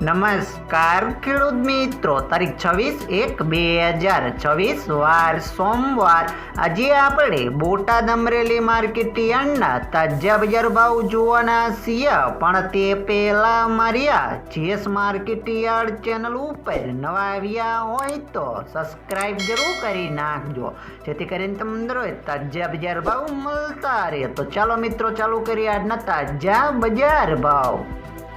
નમસ્કાર ખેડૂત મિત્રો, તારીખ છવ્વીસ એક બે હજાર છવ્વીસ, વાર સોમવાર. આજે આપણે બોટાદ અમરેલી માર્કેટ યાર્ડના તાજા બજાર ભાવ જોવાના છીએ. પણ તે પહેલા માર્યા જીએસ માર્કેટ યાર્ડ ચેનલ ઉપર નવા આવ્યા હોય તો સબસ્ક્રાઇબ જરૂર કરી નાખજો. જેથી કરીને તમને દરરોજ તાજા બજાર ભાવ મળતા રહે. તો ચાલો મિત્રો, ચાલુ કરીએ આજના તાજા બજાર ભાવ.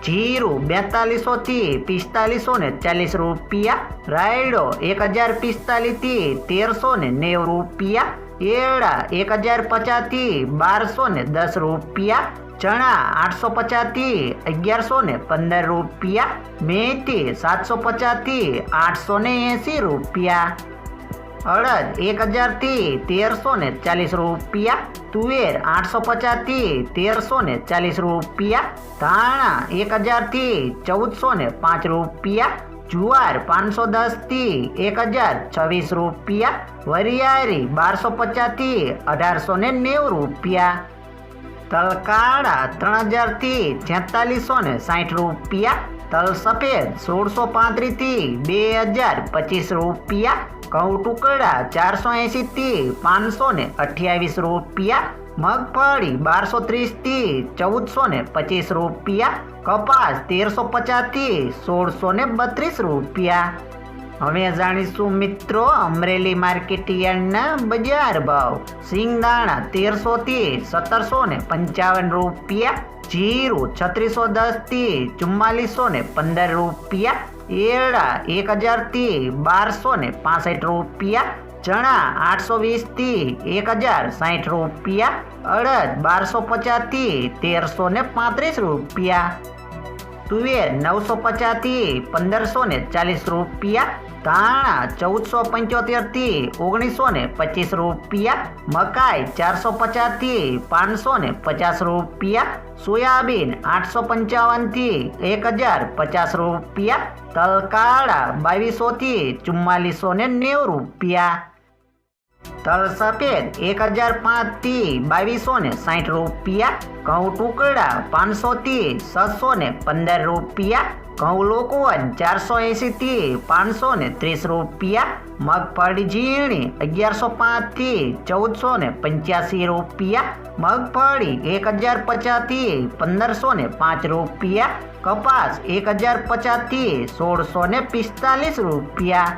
જીરું બેતાલીસો થી પિસ્તાલીસો ને ચાલીસ રૂપિયા. રાયડો એક હજાર પિસ્તાલીસથી તેરસો ને નેવું રૂપિયા. એળા એક હજાર પચાસથી બારસો ને દસ રૂપિયા. ચણા આઠસો પચાસથી અગિયારસો ને પંદર રૂપિયા. મેથી સાતસો પચાસથી આઠસો ને એંસી રૂપિયા. અડદ એક હજારથી તેરસો ને ચાલીસ રૂપિયા, તુવેર આઠસો પચાસથી તેરસો ને ચાલીસ રૂપિયા, ધાણા એક હજારથી ચૌદસો ને પાંચ રૂપિયા, જુવાર પાંચસો દસથી એક હજાર છવ્વીસ રૂપિયા, વરિયાળી બારસો પચાસથી અઢારસો ને નેવું રૂપિયા, તલકાળા ત્રણ હજારથી છેતાલીસો ને સાઠ રૂપિયા તલ સફેદ સોળસો પાંત્રીસથી બે હજાર પચીસ રૂપિયા ઘઉં ટુકડા ચારસો એંશીથી પાંચસો ને અઠ્યાવીસ રૂપિયા, મગફળી બારસો ત્રીસથી ચૌદસો ને પચીસ રૂપિયા, કપાસ તેરસો પચાસથી સોળસો ને બત્રીસ રૂપિયા. હવે જાણીશું મિત્રો, અમરેલી માર્કેટ યાર્ડના બજાર ભાવ. સિંગદાણા તેરસો થી સત્તરસો ને પંચાવન રૂપિયા, જીરું છત્રીસો દસથી ચુમ્માલીસો ને પંદર રૂપિયા એરડા એક હજારથી બારસો ને પાસઠ રૂપિયા, ચણા આઠસો વીસથી એક હજાર સાઠ રૂપિયા, અડદ બારસો પચાસથી તેરસો ને પાંત્રીસ રૂપિયા, તુવેર નવસો પચાસથી પંદરસો ને ચાલીસ રૂપિયા ધાણા ચૌદસો પંચોતેરથી ઓગણીસો ને પચીસ રૂપિયા, મકાઈ ચારસો પચાસથી પાંચસો ને પચાસ રૂપિયા, સોયાબીન આઠસો પંચાવનથી એક હજાર પચાસ રૂપિયા, તલકાળા બાવીસોથી ચુમ્માલીસો ને નેવું રૂપિયા. તલ સફેદ એક હજાર પાંચથી બાવીસો ને સાઠ રૂપિયા, ઘઉં ટુકડા પાંચસોથી છસો ને પંદર રૂપિયા ઘઉં લોકો ચારસો એંશીથી પાંચસો ને ત્રીસ રૂપિયા, મગફળી ઝીણી અગિયારસો પાંચથી ચૌદસો ને પંચ્યાસી રૂપિયા, મગફળી એક હજાર પચાસથી પંદરસો ને પાંચ રૂપિયા, કપાસ એક હજાર પચાસથી સોળસો ને પિસ્તાલીસ રૂપિયા.